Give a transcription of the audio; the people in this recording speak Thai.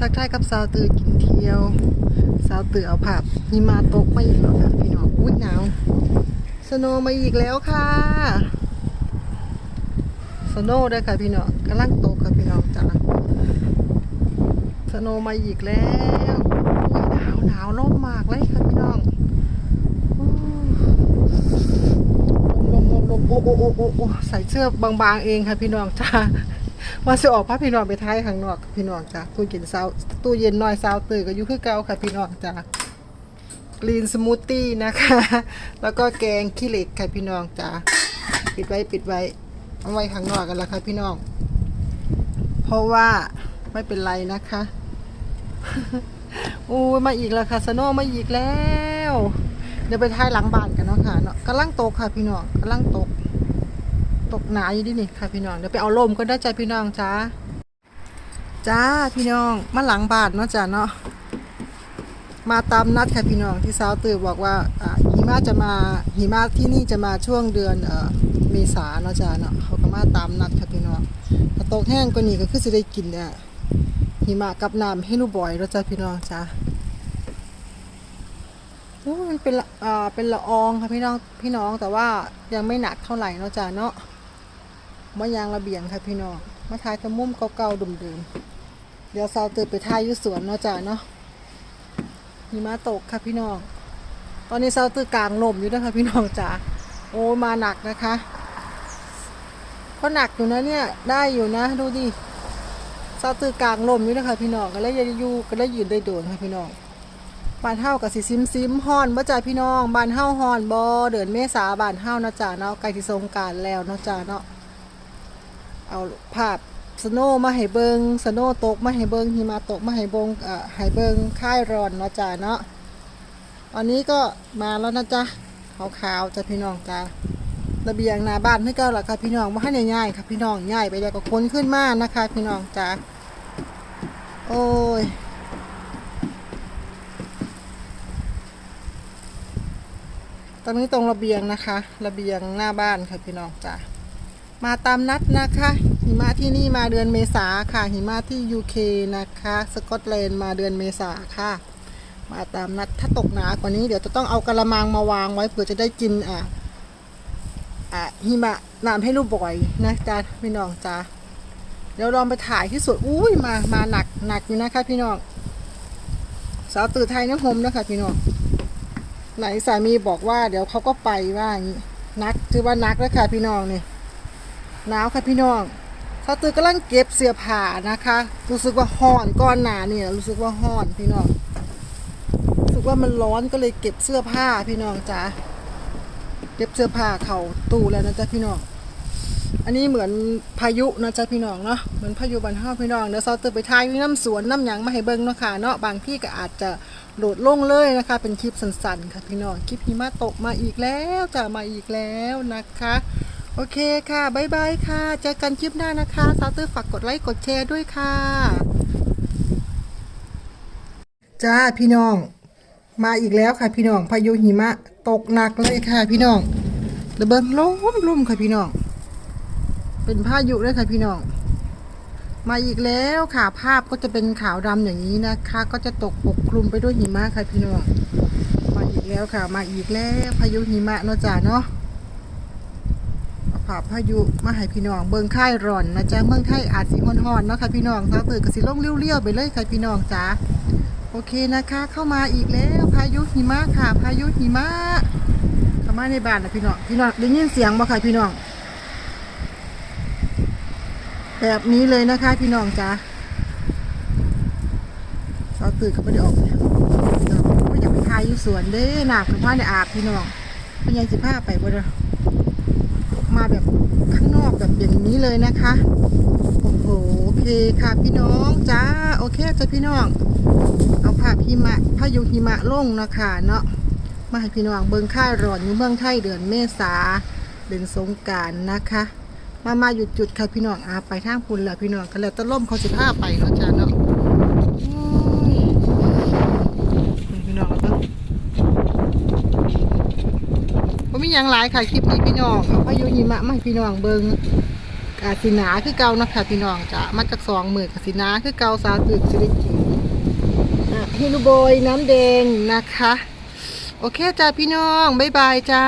ชักท้ายกับเสาวตือกินเที่ยว สาวตือเอาผับหิมาตกมาอีกแล้วค่ะพี่น้องอุ้ยหนาวสโนว์มาอีกแล้วค่ะสโนว์ด้วยค่ะพี่น้องกำลังตกค่ะพี่น้องจ้าสโนว์มาอีกแล้วหนาวหนาวร่มมากเลยค่ะพี่น้องลมลมลมโอ้โอ้โอ้โอ้โอ้ใส่เสื้อบางๆเองค่ะพี่น้องจ้า ว่าสิออกพาพี่น้องไปท้ายข้างนอกพี่น้องจ้ะตู้เย็นซาวตู้เย็นน้อยซาวตื่นก็อยู่คือเก่าค่ะพี่น้องจ้ะกรีนสมูทตี้นะคะ แล้วก็แกงขี้เหล็กค่ะพี่น้องจ้ะปิดไว้ปิดไว้เอาไว้ข้างนอกกันละค่ะพี่น้อง เพราะว่าไม่เป็นไรนะคะโอ้มาอีกแล้วค่ะสโนว์มาอีกแล้ว เดี๋ยวไปท้ายหลังบ้านกันเนาะค่ะเนาะกำลังตกค่ะพี่น้องกำลังตก ตกหนาอยู่ดินี่ค่ะพี่น้องเดี๋ยวไปเอาลมก็ได้ใจพี่น้องจ้าจ้าพี่น้องมาหลังบาทเนาะจ้าเนาะมาตามนัดค่ะพี่น้องที่สาวตื่นบอกว่าหิมะจะมาหิมะที่นี่จะมาช่วงเดือนเมษาเนาะจ้าเนาะเขาก็มาตามนัดค่ะพี่น้องถ้าตกแห้งกว่านี้ก็คือจะได้กินเนี่ยหิมะกับน้ำให้ลูกบ่อยเนาะจ้าพี่น้องจ้ามันเป็นอ่าเป็นละอองค่ะพี่น้องพี่น้องแต่ว่ายังไม่หนักเท่าไหร่เนาะจ้าเนาะ มายางระเบียงค่ะพี่น้องมาทายตะมุมเก่าๆดุมๆเดี๋ยวสาวตื่นไปทายอยุสวนเนาะจ้าเนาะหิมะตกค่ะพี่น้องตอนนี้สาวตื่นกลางลมอยู่นะคะพี่น้องจ้าโอ้มาหนักนะคะ ก็หนักอยู่นะเนี่ยได้อยู่นะ ดูดิสาวตื่นกลางลมอยู่นะคะพี่น้องก็เลยอยู่ก็เลยยืนได้โดนค่ะพี่น้องบานเฮากับสิซิมซิมฮอนบ่จ้าพี่น้องบานเฮาฮอนบ่เดือนเมษาบานเฮานะจ้าเนาะใกล้สิสงการแล้วเนาะจ้าเนาะ เอาภาพสโนว์มาให้เบิงสโนว์ตกมาให้เบิงหิมะตกมาให้เบิงเอ่อให้เบิงค่ายร้อนเนาะจ้าเนาะตอนนี้ก็มาแล้วนะจ๊ะขาวๆจ้ะพี่น้องจ้าระเบียงหน้าบ้านให้เก้าละค่ะพี่น้องว่าให้ง่ายๆค่ะพี่น้องง่ายไปแล้วก็ค้นขึ้นมานะคะ พี่น้องจ้าโอ้ยตรงนี้ตรงระเบียงนะคะ ระเบียงหน้าบ้านค่ะพี่น้องจ้า มาตามนัดนะคะ หิมะที่นี่มาเดือนเมษาค่ะ หิมะที่ UK นะคะ สกอตแลนด์มาเดือนเมษาค่ะ มาตามนัดถ้าตกหนากว่านี้เดี๋ยวจะต้องเอากระมังมาวางไว้เผื่อจะได้กินอะอะหิมะน้ำให้ลูกบ่อยนะจ๊ะพี่น้องจ้าเดี๋ยวลองไปถ่ายที่สวนอุ้ยมามาหนักหนักอยู่นะคะ พี่น้องสาวตื่นไทยน้ำหมนะคะพี่น้องไหนสามีบอกว่า เดี๋ยวเขาก็ไปว่าอย่างนี้นักถือว่านักแล้วค่ะพี่น้องเนี่ย หนาวค่ะพี่น้องสาวตือกำลังเก็บเสื้อผ้านะคะ รู้สึกว่าห้อนก้อนหนาเนี่ยรู้สึกว่าห้อนพี่น้องรู้สึกว่ามันร้อนก็เลยเก็บเสื้อผ้าพี่น้องจ้าเก็บเสื้อผ้าเข่าตู้แล้วนะจ๊ะพี่น้อง อันนี้เหมือนพายุนะจ๊ะพี่น้องเนาะเหมือนพายุบันห้าพี่น้องเดี๋ยวซาวตือไปทายน้ำสวนน้ำหยังมาให้เบิ้งเนาะค่ะเนาะบางที่ก็อาจจะโหลดลงเลยนะคะ เป็นคลิปสั้นๆค่ะพี่น้องคลิปหิมะตกมาอีกแล้วจะมาอีกแล้วนะคะ โอเคค่ะบ๊ายบายค่ะ เจอกันคลิปหน้านะคะซาวเตอร์ฝากกดไลค์กดแชร์ด้วยค่ะ จ้าพี่น้อง มาอีกแล้วค่ะพี่น้องพายุหิมะ ตกหนักเลยค่ะพี่น้องระเบิดล้มลุ่มค่ะพี่น้อง เป็นพายุเลยค่ะพี่น้อง มาอีกแล้วค่ะภาพก็จะเป็นขาวดำอย่างนี้นะคะ ก็จะตกปกคลุมไปด้วยหิมะค่ะพี่น้อง มาอีกแล้วค่ะ มาอีกแล้วพายุหิมะเนาะจ้าเนาะาพายุมาให้พี่น้องเบิงค่ายร่อนนะจ๊ะเมืองไทยอาจสิฮ้อนๆเนาะค่ะพี่น้องสาตื่นกับสิล่งเลี้ยวๆไปเลยค่ะพี่น้องจ้าโอเคนะคะ เข้ามาอีกแล้วพายุหิมะค่ะ พายุหิมะเข้ามาในบ้านนะพี่น้องพี่น้องได้ยินเสียงบ่ค่ะพี่น้อง แบบนี้เลยนะคะพี่น้องจ้าสาวตื่นเขาไม่ได้ออกเลยพี่องก็อยากไปทายอยู่สวนเด้หนักกับผ้าในอาบพี่น้องเป็นยังสิผ้าไปบ่เด้อ มาแบบข้างนอกแบบอย่างนี้เลยนะคะ โอ้โหโอเคค่ะพี่น้องจ้าโอเคจ้ะพี่น้อง เอาผ้าหิมะพายุหิมะลงนะคะเนาะมาให้พี่น้องเบิงค่าร้อนอยู่เมืองไทยเดือนเมษาเดือนสงการนะคะ มามาหยุดจุดค่ะพี่น้องอาไปทางพุ่นแล้วพี่น้องก็แล้วตะล่มเขาสิผ้าไปเนาะจ้าเนาะโอ้ยพี่น้องเนาะ ผมมีอ ยังหลายค่ะคลิปนี้พี่น้องเอาพายุหิมะมาพี่น้องเบิงกาสินาคือเก่านะคะพี่น้องจ้ะมาจากสองหมื่นกาสินาคือเก่าสาตึกสิริกิฮิลูโบยน้ำแดงนะคะ โอเคจ้าพี่น้อง บ๊ายบายจ้า